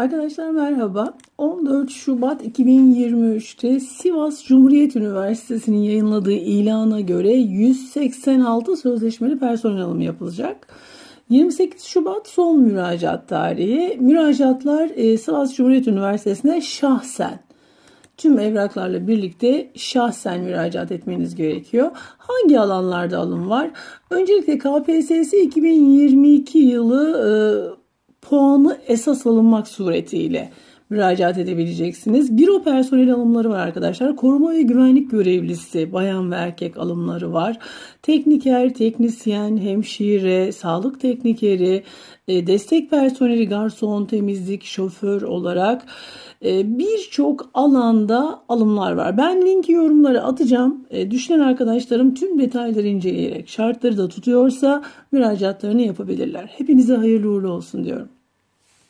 Arkadaşlar merhaba. 14 Şubat 2023'te Sivas Cumhuriyet Üniversitesi'nin yayınladığı ilana göre 186 sözleşmeli personel alımı yapılacak. 28 Şubat son müracaat tarihi. Müracaatlar e, Sivas Cumhuriyet Üniversitesi'ne şahsen tüm evraklarla birlikte şahsen müracaat etmeniz gerekiyor. Hangi alanlarda alım var? Öncelikle KPSS 2022 yılı e, puanı esas alınmak suretiyle müracaat edebileceksiniz. Büro personel alımları var arkadaşlar. Koruma ve güvenlik görevlisi bayan ve erkek alımları var. Tekniker, teknisyen, hemşire, sağlık teknikeri, e, destek personeli, garson, temizlik, şoför olarak e, birçok alanda alımlar var. Ben linki yorumlara atacağım. E, Düşünen arkadaşlarım tüm detayları inceleyerek şartları da tutuyorsa müracaatlarını yapabilirler. Hepinize hayırlı uğurlu olsun diyorum.